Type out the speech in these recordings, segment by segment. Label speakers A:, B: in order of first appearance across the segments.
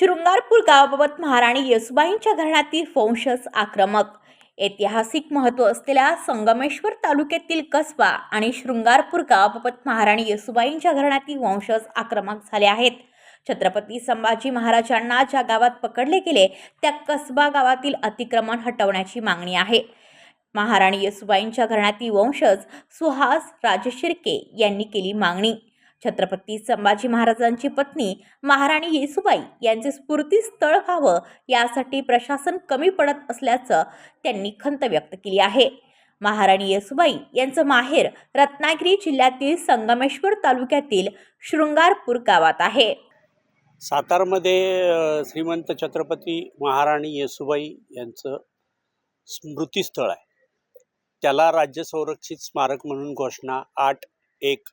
A: शृंगारपूर गावाबाबत महाराणी येसुबाईंच्या घराण्यातील वंशज आक्रमक. ऐतिहासिक महत्त्व असलेल्या संगमेश्वर तालुक्यातील कसबा आणि शृंगारपूर गावाबाबत महाराणी येसुबाईंच्या घराण्यातील वंशज आक्रमक झाले आहेत. छत्रपती संभाजी महाराजांना ज्या गावात पकडले गेले त्या कसबा गावातील अतिक्रमण हटवण्याची मागणी आहे. महाराणी येसुबाईंच्या घराण्यातील वंशज सुहास राजशिर्के यांनी केली मागणी. छत्रपती संभाजी महाराजांची पत्नी महाराणी येसुबाई यांचे स्फूर्तीस्थळ व्हावं यासाठी प्रशासन कमी पडत असल्याचं त्यांनी खंत व्यक्त केली आहे. महाराणी येसुबाई यांचं माहेर रत्नागिरी जिल्ह्यातील संगमेश्वर तालुक्यातील शृंगारपूर गावात आहे.
B: सातारमध्ये श्रीमंत छत्रपती महाराणी येसुबाई यांचं स्मृतीस्थळ आहे. त्याला राज्य संरक्षित स्मारक म्हणून घोषणा आठ एक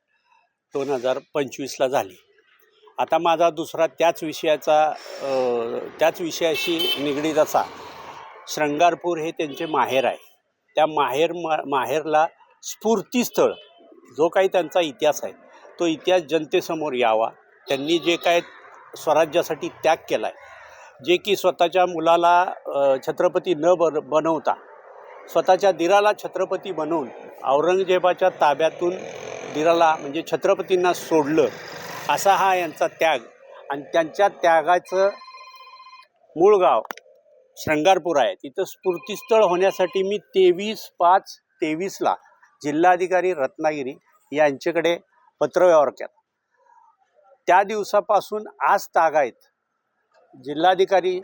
B: दोन हजार पंचवीसला झाली. आता माझा दुसरा त्याच विषयाचा त्याच विषयाशी निगडीत असा. श्रंगारपूर हे त्यांचे माहेर आहे. त्या माहेर मा माहेरला स्फूर्तीस्थळ जो काही त्यांचा इतिहास आहे तो इतिहास जनतेसमोर यावा. त्यांनी जे काय स्वराज्यासाठी त्याग केला आहे जे की स्वतःच्या मुलाला छत्रपती न बन बनवता स्वतःच्या दिराला छत्रपती बनवून औरंगजेबाच्या ताब्यातून मंदिराला म्हणजे छत्रपतींना सोडलं असा हा यांचा त्याग. आणि त्यांच्या त्यागाचं मूळ गाव श्रंगारपूर आहे. तिथं स्फूर्तीस्थळ होण्यासाठी मी तेवीस पाच तेवीसला जिल्हाधिकारी रत्नागिरी यांच्याकडे पत्रव्यवहार केला. त्या दिवसापासून आज तागायत जिल्हाधिकारी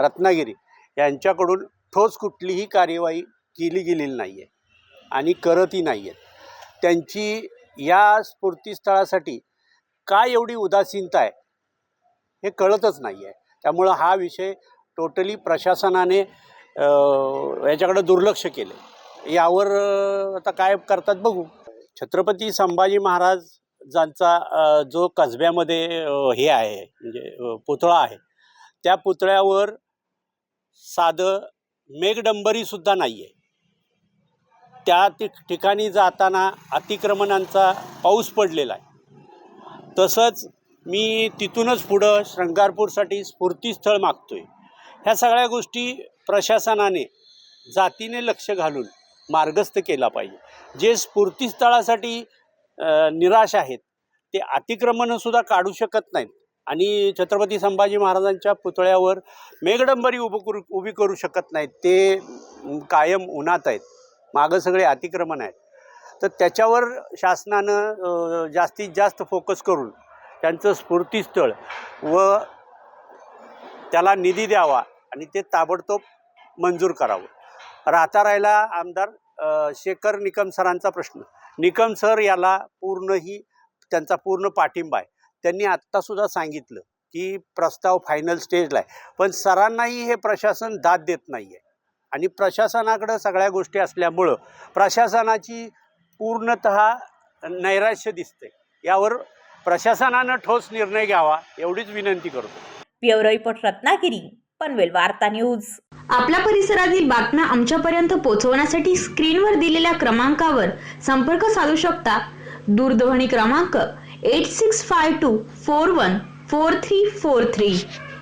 B: रत्नागिरी यांच्याकडून ठोस कुठलीही कार्यवाही केली गेलेली नाही आहे आणि करतही नाही आहेत त्यांची या स्फूर्तीस्थळासाठी काय एवढी उदासीनता आहे हे कळतच नाही आहे त्यामुळं हा विषय टोटली प्रशासनाने याच्याकडं दुर्लक्ष केलं यावर आता काय करतात बघू. छत्रपती संभाजी महाराजांचा अ, जो कसब्यामध्ये हे आहे म्हणजे पुतळा आहे त्या पुतळ्यावर साधं मेघडंबरीसुद्धा नाही आहे त्या ति ठिकाणी जाताना अतिक्रमणांचा पाऊस पडलेला आहे. तसंच मी तिथूनच पुढं श्रंगारपूरसाठी स्फूर्तीस्थळ मागतो आहे ह्या सगळ्या गोष्टी प्रशासनाने जातीने लक्ष घालून मार्गस्थ केला पाहिजे. जे स्फूर्तीस्थळासाठी निराश आहेत ते अतिक्रमणंसुद्धा काढू शकत नाहीत. आणि छत्रपती संभाजी महाराजांच्या पुतळ्यावर मेघडंबरी उभं करू उभी करू शकत नाहीत. ते कायम उन्हात आहेत. मागं सगळे अतिक्रमण आहेत. तर त्याच्यावर शासनानं जास्तीत जास्त फोकस करून त्यांचं स्फूर्तीस्थळ व त्याला निधी द्यावा आणि ते ताबडतोब मंजूर करावं. राहता राहिला आमदार शेखर निकम सरांचा प्रश्न. निकम सर याला पूर्णही त्यांचा पूर्ण पाठिंबा आहे. त्यांनी आत्तासुद्धा सांगितलं की प्रस्ताव फायनल स्टेजला आहे. पण सरांनाही हे प्रशासन दाद देत नाही आहे आणि प्रशासनाकडं सगळ्या गोष्टी असल्यामुळं प्रशासनाची पूर्णत नैराश्य दिसते यावर प्रशासनानं ठोस निर्णय घ्यावा एवढीच विनंती करतो.
A: ब्युरो रिपोर्ट रत्नागिरी पनवेल वार्ता न्यूज.
C: आपल्या परिसरातील बातम्या आमच्यापर्यंत पोहोचवण्यासाठी स्क्रीनवर दिलेल्या क्रमांकावर संपर्क साधू शकता. दूरध्वनी क्रमांक eight six five two four one four three four three